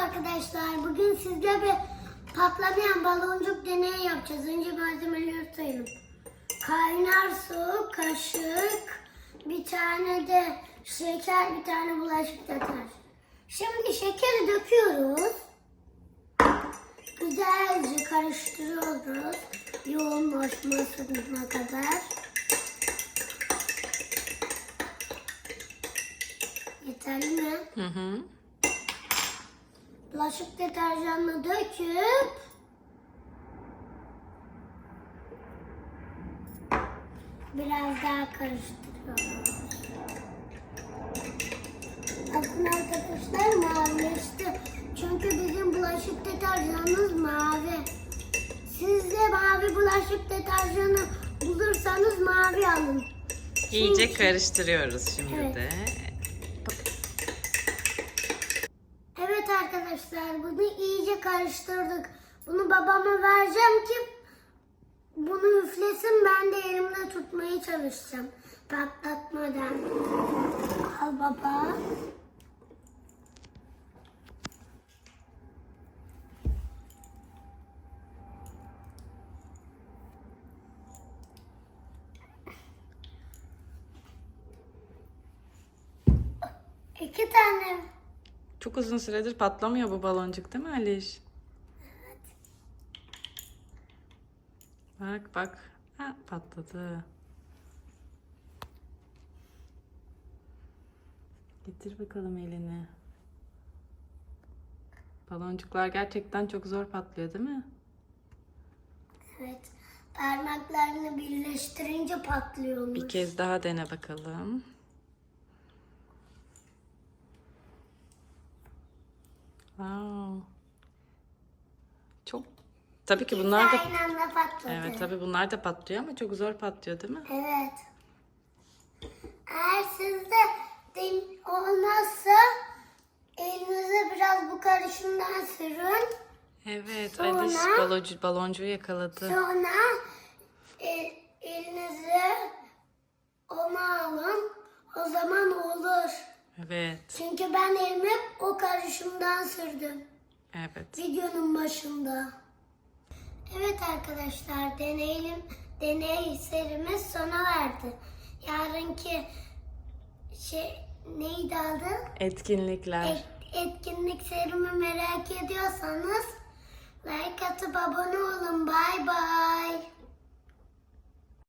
arkadaşlar. Bugün sizle bir patlamayan baloncuk deneyi yapacağız. Önce malzemeleri sayalım. Kaynar su, kaşık, bir tane de şeker, bir tane bulaşık deterjan. Şimdi şekeri döküyoruz. Güzelce karıştırıyoruz. Yoğunlaşmasına kadar. Yeterli mi? Hı hı. Bulaşık deterjanını döküp biraz daha karıştırıyoruz. Bakın arkadaşlar mavileşti. Çünkü bizim bulaşık deterjanımız mavi. Siz de mavi bulaşık deterjanı bulursanız mavi alın. İyice Şimdi- karıştırıyoruz şimdi Evet. de. Evet arkadaşlar bunu iyice karıştırdık. Bunu babama vereceğim ki bunu üflesin ben de elimde tutmaya çalışacağım. Patlatmadan. Al baba. İki tane. Çok uzun süredir patlamıyor bu baloncuk değil mi Aliş? Bak bak. Ha, patladı. Getir bakalım elini. Baloncuklar gerçekten çok zor patlıyor değil mi? Evet. Parmaklarını birleştirince patlıyormuş. Bir kez daha dene bakalım. Wow. Çok Tabii ki bunlar da Aynı anda patladı. Evet tabii bunlar da patlıyor ama çok zor patlıyor değil mi? Evet. Eğer sizde den olmazsa elinize biraz bu karışımdan sürün. Evet Sonra- Aliş baloncu, baloncuğu yakaladı. Sonra el, elinize onu alın. O zaman olur. Evet. Çünkü ben elimi o karışımdan sürdüm. Evet. Videonun başında. Evet arkadaşlar deneyelim. Deney serimiz sona verdi. Yarınki şey neydi adı? Etkinlikler. Et- etkinlik serimi merak ediyorsanız like atıp abone olun. Bay bay.